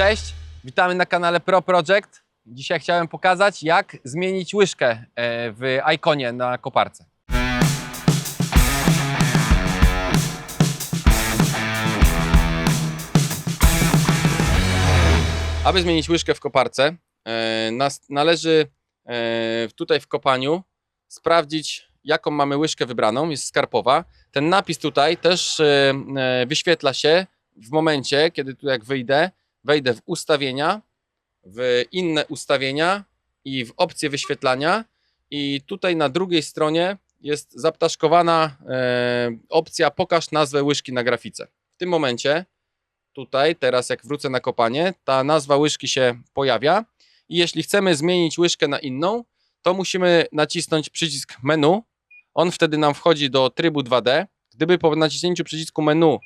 Cześć, witamy na kanale Pro Project. Dzisiaj chciałem pokazać, jak zmienić łyżkę e, w Iconie na koparce. Aby zmienić łyżkę w koparce, e, należy e, tutaj w kopaniu sprawdzić, jaką mamy łyżkę wybraną. Jest skarpowa. Ten napis tutaj też wyświetla się w momencie, kiedy tu jak wyjdę, wejdę w ustawienia, w inne ustawienia i w opcję wyświetlania. I tutaj na drugiej stronie jest zaptaszkowana e, opcja pokaż nazwę łyżki na grafice. W tym momencie, tutaj, teraz jak wrócę na kopanie, ta nazwa łyżki się pojawia. I jeśli chcemy zmienić łyżkę na inną, to musimy nacisnąć przycisk menu. On wtedy nam wchodzi do trybu 2D. Gdyby po naciśnięciu przycisku menu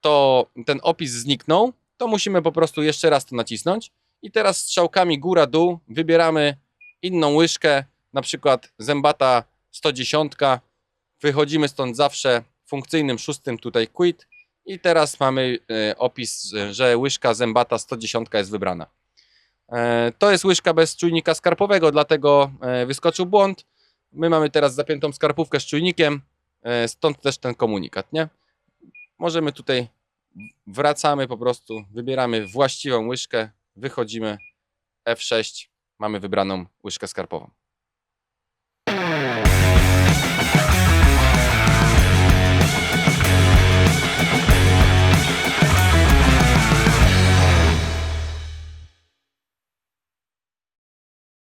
to ten opis zniknął, to musimy po prostu jeszcze raz to nacisnąć. I teraz strzałkami góra-dół wybieramy inną łyżkę, na przykład zębata 110. Wychodzimy stąd zawsze funkcyjnym szóstym tutaj quit. I teraz mamy e, opis, że łyżka zębata 110 jest wybrana. E, To jest łyżka bez czujnika skarpowego, dlatego e, wyskoczył błąd. My mamy teraz zapiętą skarpówkę z czujnikiem, stąd też ten komunikat, nie? Możemy tutaj wracamy po prostu, wybieramy właściwą łyżkę, wychodzimy F6, mamy wybraną łyżkę skarpową.